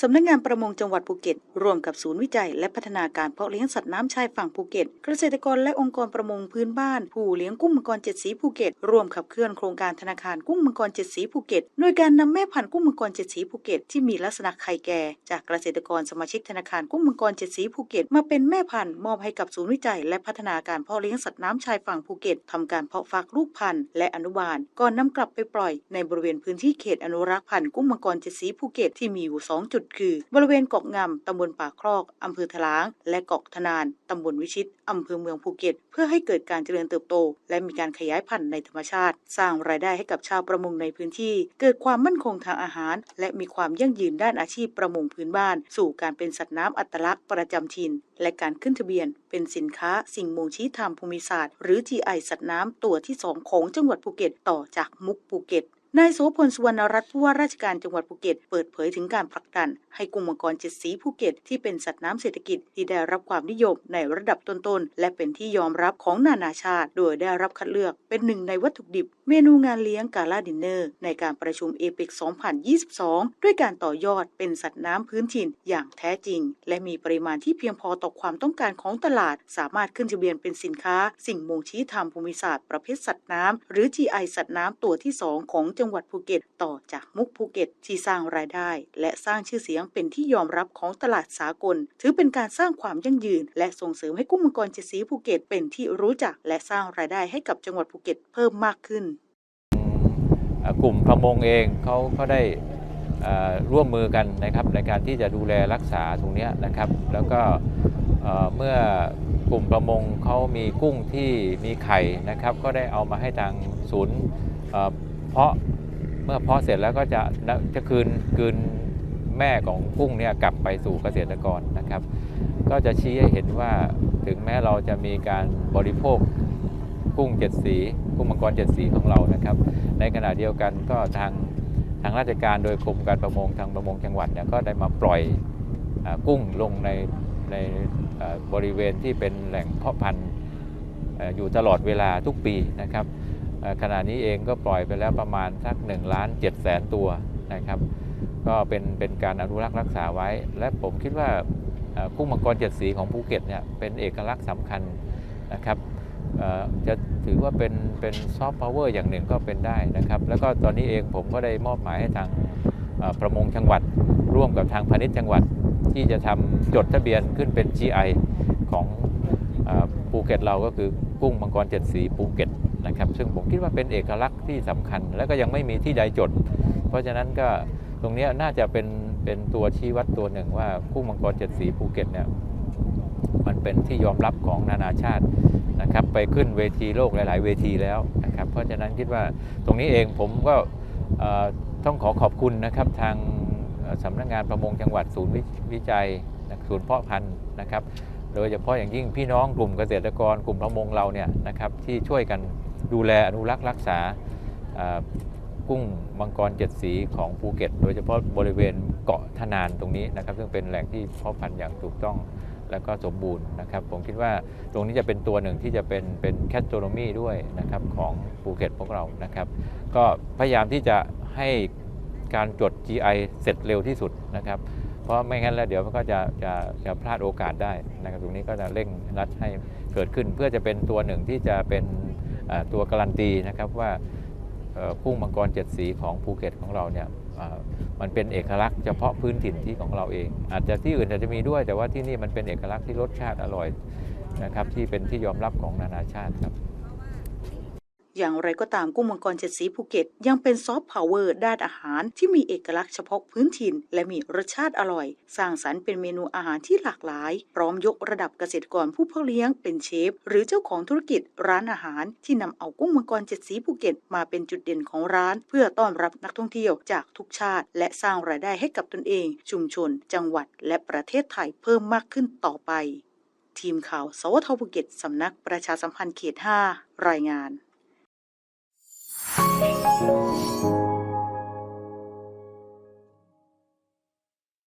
สำนักงานประมงจังหวัดภูเก็ต ร่วมกับศูนย์วิจัย และพัฒนาการเพาะเลี้ยงสัตว์น้ำชายฝั่งภูเก็ต เกษตรกรและองค์กรประมงพื้นบ้าน ผู้เลี้ยงกุ้งมังกรเจ็ดสีภูเก็ต ร่วมขับเคลื่อนโครงการธนาคารกุ้งมังกรเจ็ดสีภูเก็ต โดยการนำแม่พันธุ์กุ้งมังกรเจ็ดสีภูเก็ตที่มีลักษณะไข่แก่ จากเกษตรกรสมาชิกธนาคารกุ้งมังกรเจ็ดสีภูเก็ต มาเป็นแม่พันธุ์มอบให้กับศูนย์วิจัย และพัฒนาการเพาะเลี้ยงสัตว์น้ำชายฝั่งภูเก็ตทำการเพาะฟักลูกพันธุ์และอนุบาล ก่อนนำกลับไปปล่อย ในบริเวณพื้นที่เขตอนุรักษ์พันธุ์กุ้งมังกรเจ็ดสีภูเก็ตที่มีอยู่สองจุดคือบริเวณเกาะงามตำบลป่าครอกอำเภอทลาง และเกาะทนานตำบลวิชิตอำเภอเมืองภูเก็ต เพื่อให้เกิดการเจริญเติบโต และมีการขยายพันธุ์ในธรรมชาติ สร้างรายได้ให้กับชาวประมงในพื้นที่ เกิดความมั่นคงทางอาหาร และมีความยั่งยืนด้านอาชีพประมงพื้นบ้าน สู่การเป็นสัตว์น้ำอัตลักษณ์ประจำถิ่น และการขึ้นทะเบียน เป็นสินค้าสิ่งบ่งชี้ทางภูมิศาสตร์ หรือ GI สัตว์น้ำตัวที่สองของจังหวัดภูเก็ตต่อจากมุกภูเก็ต นายโสพลสุวรรณรัตน์ผู้ว่าราชการจังหวัดภูเก็ต เปิดเผยถึงการผลักดัน ให้กุ้งมังกรเจ็ดสีภูเก็ตที่เป็นสัตว์น้ำเศรษฐกิจที่ได้รับความนิยมในระดับต้นๆ และเป็นที่ยอมรับของนานาชาติ โดยได้รับคัดเลือกเป็นหนึ่งในวัตถุดิบ เมนูงานเลี้ยงกาลาดินเนอร์ ในการประชุมเอเปก2022 ด้วยการต่อยอดเป็นสัตว์น้ำพื้นถิ่นอย่างแท้จริง และมีปริมาณที่เพียงพอต่อความต้องการของตลาด สามารถขึ้นทะเบียนเป็นสินค้า สิ่งบ่งชี้ทางภูมิศาสตร์ประเภทสัตว์น้ำหรือ GI สัตว์น้ำตัวที่ 2 ของจังังหวัดภูเก็ตต่อจากมุกภูเก็ตที่สร้างรายได้ และสร้างชื่อเสียงเป็นที่ยอมรับของตลาดสากล ถือเป็นการสร้างความยั่งยืน และส่งเสริมให้กุ้งมังกรเจ็ดสีภูเก็ตเป็นที่รู้จัก และสร้างรายได้ให้กับจังหวัดภูเก็ตเพิ่มมากขึ้น กลุ่มประมงเองเขาก็ได้ร่วมมือกันนะครับในการที่จะดูแลรักษาตรงนี้นะครับ แล้วก็เมื่อกลุ่มประมงเขามีกุ้งที่มีไข่นะครับ ก็ได้เอามาให้ทางศูนย์เพาะ เมื่อเพาะเสร็จแล้วก็จะจะคืนคืนแม่ของกุ้งเนี่ยกลับไปสู่เกษตรกรนะครับ ก็จะชี้ให้เห็นว่าถึงแม้เราจะมีการบริโภคกุ้งเจ็ดสีกุ้งมังกรเจ็ดสีของเรานะครับ ในขณะเดียวกันก็ทางทางราชการโดยกรมการประมงทางประมงจังหวัดเนี่ยก็ได้มาปล่อยอกุ้งลงในในบริเวณที่เป็นแหล่งเพาะพันธุ์อยู่ตลอดเวลาทุกปีนะครับ ขณะนี้เองก็ปล่อยไปแล้วประมาณสัก1ล้าน7แสนตัวนะครับ ก็เป็นเป็นการอนุรักษ์รักษาไว้ และผมคิดว่ากุ้งมังกรเจ็ดสีของภูเก็ตเนี่ยเป็นเอกลักษณ์สำคัญนะครับจะถือว่าเป็นเป็นซอฟต์พาวเวอร์อย่างหนึ่งก็เป็นได้นะครับ แล้วก็ตอนนี้เองผมก็ได้มอบหมายให้ทางประมงจังหวัด ร่วมกับทางพาณิชย์จังหวัด ที่จะทำจดทะเบียนขึ้นเป็น GI ของเอ่อภูเก็ตเราก็คือกุ้งมังกรเจ็ดสีภูเก็ต นะครับ ซึ่งผมคิดว่าเป็นเอกลักษณ์ที่สำคัญ และก็ยังไม่มีที่ใดจด เพราะฉะนั้นก็ตรงนี้น่าจะเป็นเป็นตัวชี้วัดตัวหนึ่งว่ากุ้งมังกรเจ็ดสีภูเก็ตเนี่ยมันเป็นที่ยอมรับของนานาชาตินะครับไปขึ้นเวทีโลกหลาย ๆ เวทีแล้วนะครับเพราะฉะนั้นคิดว่าตรงนี้เองผมก็ต้องขอขอบคุณนะครับทางสำนักงานประมงจังหวัดศูนย์วิจัยศูนย์เพาะพันธุ์นะครับ โดยเฉพาะอย่างยิ่งพี่น้องกลุ่มเกษตรกรกลุ่มประมงเราเนี่ยนะครับที่ช่วยกัน ดูแลอนุรักษ์รักษากุ้งมังกรเจ็ดสีของภูเก็ต โดยเฉพาะบริเวณเกาะทนานตรงนี้นะครับซึ่งเป็นแหล่งที่เพาะพันธุ์อย่างถูกต้องแล้วก็สมบูรณ์นะครับ ผมคิดว่าตรงนี้จะเป็นตัวหนึ่งที่จะเป็นเป็นแคทโ o โนมีด้วยนะครับของภูเก็ตพวกเรานะครับ ก็พยายามที่จะให้การจด GI เสร็จเร็วที่สุดนะครับ เพราะไม่งั้นแล้วเดี๋ยวมันก็จะจะจะพลาดโอกาสได้นะครับตรงนี้ก็จะเร่งรัดให้เกิดขึ้นเพื่อจะเป็นตัวหนึ่งที่จะเป็น ตัวการันตีนะครับว่าเอ่อกุ้งมังกรเจ็ดสีของภูเก็ตของเราเนี่ยมันเป็นเอกลักษณ์เฉพาะพื้นถิ่นที่ของเราเอง อาจจะที่อื่นอาจจะมีด้วย แต่ว่าที่นี่มันเป็นเอกลักษณ์ที่รสชาติอร่อยนะครับที่เป็นที่ยอมรับของนานาชาติครับ อย่างไรก็ตามกุ้งมังกรเจ็ดสีภูเก็ต ยังเป็นซอฟต์พาวเวอร์ด้านอาหารที่มีเอกลักษณ์เฉพาะพื้นถิ่น และมีรสชาติอร่อย สร้างสรรค์เป็นเมนูอาหารที่หลากหลาย พร้อมยกระดับเกษตรกรผู้เพาะเลี้ยงเป็นเชฟ หรือเจ้าของธุรกิจร้านอาหารที่นำเอากุ้งมังกรเจ็ดสีภูเก็ต มาเป็นจุดเด่นของร้าน เพื่อต้อนรับนักท่องเที่ยวจากทุกชาติ และสร้างรายได้ให้กับตนเอง ชุมชน จังหวัด และประเทศไทยเพิ่มมากขึ้นต่อไป ทีมข่าวสวทภูเก็ตสำนักประชาสัมพันธ์เขต 5 รายงาน 嗯。